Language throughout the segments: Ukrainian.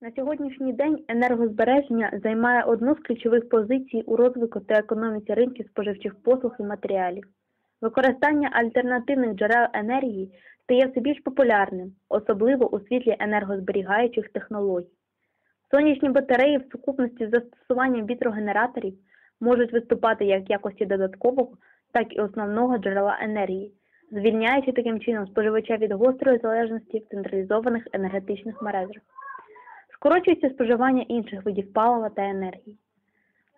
На сьогоднішній день енергозбереження займає одну з ключових позицій у розвитку та економіці ринків споживчих послуг і матеріалів. Використання альтернативних джерел енергії стає все більш популярним, особливо у світлі енергозберігаючих технологій. Сонячні батареї в сукупності з застосуванням вітрогенераторів можуть виступати як в якості додаткового, так і основного джерела енергії, звільняючи таким чином споживача від гострої залежності в централізованих енергетичних мережах. Скорочується споживання інших видів палива та енергії.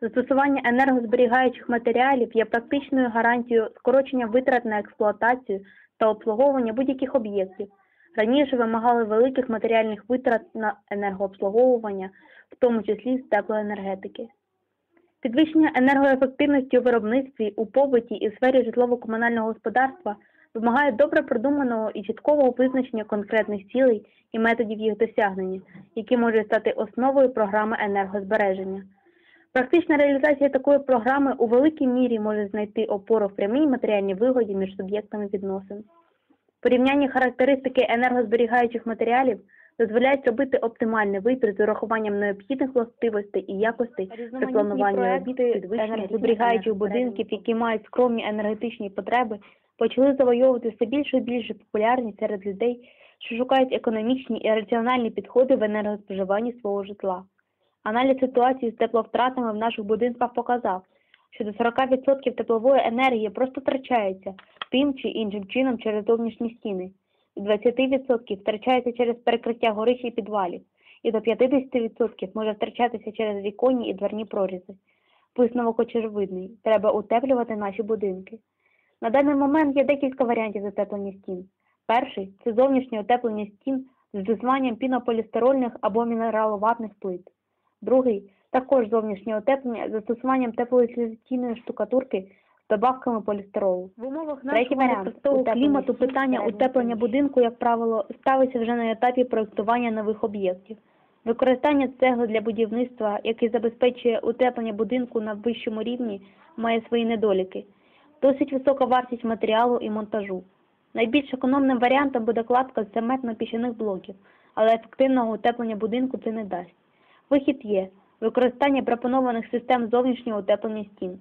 Застосування енергозберігаючих матеріалів є практичною гарантією скорочення витрат на експлуатацію та обслуговування будь-яких об'єктів. Раніше вимагали великих матеріальних витрат на енергообслуговування, в тому числі з теплоенергетики. Підвищення енергоефективності у виробництві, у побуті і в сфері житлово-комунального господарства вимагає добре продуманого і чіткого визначення конкретних цілей і методів їх досягнення, які можуть стати основою програми енергозбереження. Практична реалізація такої програми у великій мірі може знайти опору в прямій матеріальній вигоді між суб'єктами відносин. Порівняння характеристики енергозберігаючих матеріалів дозволяють робити оптимальний вибір з урахуванням необхідних властивостей і якостей при плануванні робіт підвищення енергозберігаючих будинків, які мають скромні енергетичні потреби, почали завойовувати все більшу і більшу популярність серед людей, що шукають економічні і раціональні підходи в енергоспоживанні свого житла. Аналіз ситуації з тепловтратами в наших будинках показав, що до 40% теплової енергії просто втрачається тим чи іншим чином через зовнішні стіни, і 20% втрачається через перекриття горищ і підвалів, і до 50% може втрачатися через віконні і дверні прорізи. Висновок очевидний – треба утеплювати наші будинки. На даний момент є декілька варіантів затеплення стін. Перший це зовнішнє утеплення стін з застосуванням пінополістирольних або мінераловатних плит. Другий також зовнішнє утеплення з застосуванням теплоізоляційної штукатурки з добавками полістиролу. В умовах нашого варіант клімату питання утеплення будинку, як правило, ставиться вже на етапі проєктування нових об'єктів. Використання цегли для будівництва, яке забезпечує утеплення будинку на вищому рівні, має свої недоліки. Досить висока вартість матеріалу і монтажу. Найбільш економним варіантом буде кладка з цементно-піщаних блоків, але ефективного утеплення будинку це не дасть. Вихід є використання пропонованих систем зовнішнього утеплення стін.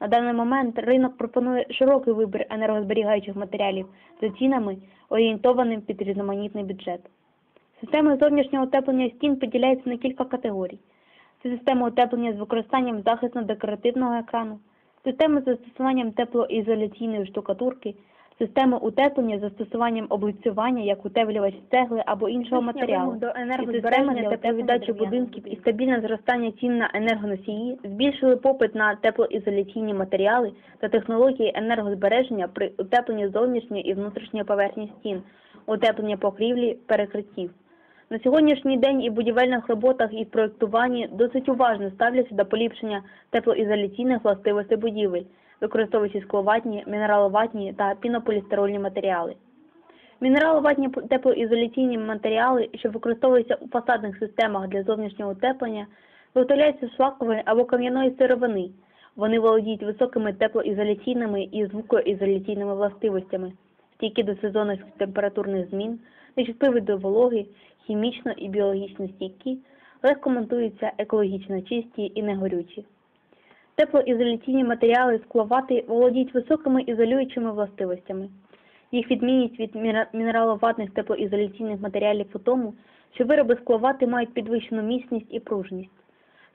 На даний момент ринок пропонує широкий вибір енергозберігаючих матеріалів за цінами, орієнтованим під різноманітний бюджет. Системи зовнішнього утеплення стін поділяються на кілька категорій. Це система утеплення з використанням захисно-декоративного екрану, системи з застосуванням теплоізоляційної штукатурки, системи утеплення з застосуванням облицювання як утеплювач цегли або іншого матеріалу. До енергозбереження тепловіддачі будинків і стабільне зростання цін на енергоносії збільшили попит на теплоізоляційні матеріали та технології енергозбереження при утепленні зовнішньої і внутрішньої поверхні стін, утеплення покрівлі, перекриттів. На сьогоднішній день і в будівельних роботах, і в проєктуванні досить уважно ставляться до поліпшення теплоізоляційних властивостей будівель, використовуючи скловатні, мінераловатні та пінополістирольні матеріали. Мінераловатні теплоізоляційні матеріали, що використовуються у фасадних системах для зовнішнього утеплення, виготовляються з шлакової або кам'яної сировини. Вони володіють високими теплоізоляційними і звукоізоляційними властивостями, стійкі до сезонних температурних змін, нечутливі до вологи, хімічно і біологічно стійкі, легко монтуються, екологічно чисті і негорючі. Теплоізоляційні матеріали скловати володіють високими ізолюючими властивостями. Їх відмінність від мінераловатних теплоізоляційних матеріалів у тому, що вироби скловати мають підвищену міцність і пружність.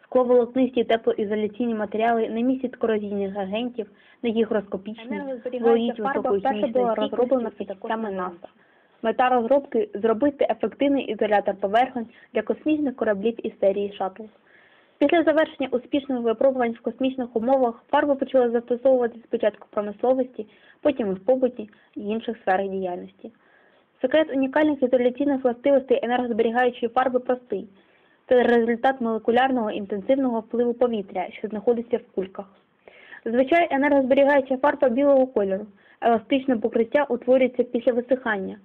Скловолокнисті теплоізоляційні матеріали не містять корозійних агентів, не гігроскопічні, Енергозберігаюча володіють високою хімічною була стійкістю розроблена Мета розробки зробити ефективний ізолятор поверхонь для космічних кораблів із серії Шаттл. Після завершення успішних випробувань в космічних умовах фарбу почали застосовувати спочатку в промисловості, потім і в побуті і інших сферах діяльності. Секрет унікальних ізоляційних властивостей енергозберігаючої фарби простий. Це результат молекулярного інтенсивного впливу повітря, що знаходиться в кульках. Зазвичай енергозберігаюча фарба білого кольору, еластичне покриття утворюється після висихання.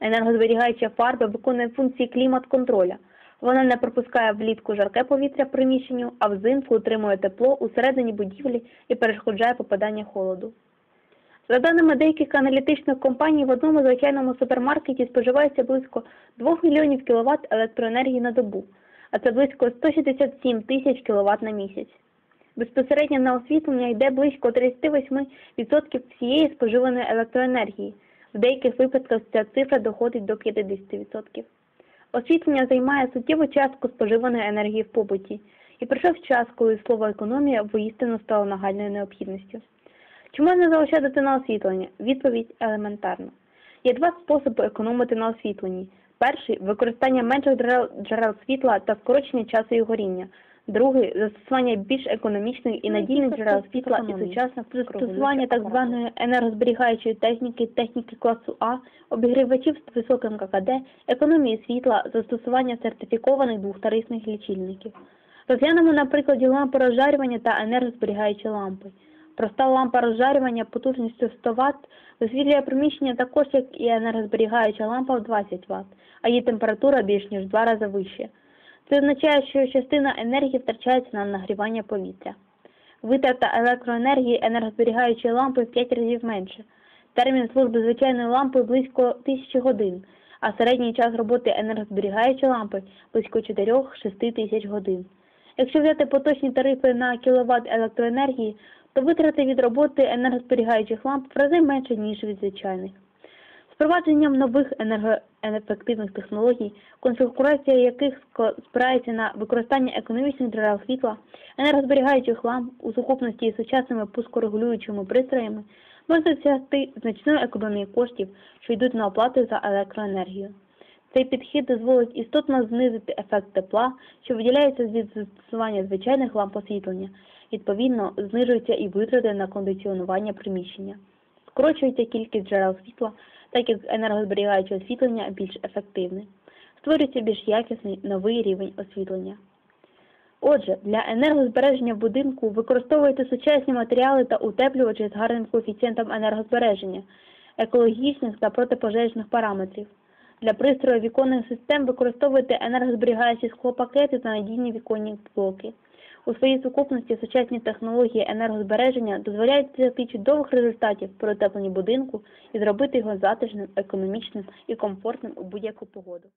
Енергозберігаюча фарба виконує функції клімат-контроля. Вона не пропускає влітку жарке повітря в приміщенню, а взимку утримує тепло усередині будівлі і перешкоджає попадання холоду. За даними деяких аналітичних компаній, в одному звичайному супермаркеті споживається близько 2 мільйонів кВт електроенергії на добу. а це близько 167 тисяч кВт на місяць. Безпосередньо на освітлення йде близько 38% всієї споживаної електроенергії. В деяких випадках ця цифра доходить до 50%. Освітлення займає суттєву частку споживаної енергії в побуті, і прийшов час, коли слово економія воістину стало нагальною необхідністю. Чому не залишати на освітлення? Відповідь елементарна. Є два способи економити на освітленні. Перший використання менших джерел, світла та скорочення часу їх горіння. Другий застосування більш економічних і надійних джерел світла і сучасних застосування так званої енергозберігаючої техніки, техніки класу А, обігрівачів з високим ККД, економії світла, застосування сертифікованих двохтарифних лічильників. Розглянемо на прикладі лампи розжарювання та енергозберігаючі лампи. Проста лампа розжарювання потужністю 100 Вт висвітлює приміщення також, як і енергозберігаюча лампа в 20 Вт, а її температура більш ніж в два рази вища. Це означає, що частина енергії втрачається на нагрівання повітря. Витрата електроенергії енергозберігаючої лампи в 5 разів менше. Термін служби звичайної лампи близько 1000 годин, а середній час роботи енергозберігаючої лампи близько 4-6 тисяч годин. Якщо взяти поточні тарифи на кіловат електроенергії, то витрати від роботи енергозберігаючих ламп в рази менше, ніж від звичайних. Впровадженням нових енергоефективних технологій, конфігурація яких спирається на використання економічних джерел світла, енергозберігаючих ламп у сукупності із сучасними пускорегулюючими пристроями, можна досягти значної економії коштів, що йдуть на оплату за електроенергію. Цей підхід дозволить істотно знизити ефект тепла, що виділяється від застосування звичайних ламп освітлення. Відповідно, знижуються і витрати на кондиціонування приміщення. Скорочується кількість джерел світла, так як енергозберігаюче освітлення більш ефективне. Створюється більш якісний новий рівень освітлення. Отже, для енергозбереження будинку використовуйте сучасні матеріали та утеплювачі з гарним коефіцієнтом енергозбереження, екологічних та протипожежних параметрів. Для пристрою віконних систем використовуйте енергозберігаючі склопакети та надійні віконні блоки. У своїй сукупності сучасні технології енергозбереження дозволяють досягти чудових результатів при утепленні будинку і зробити його затишним, економічним і комфортним у будь-яку погоду.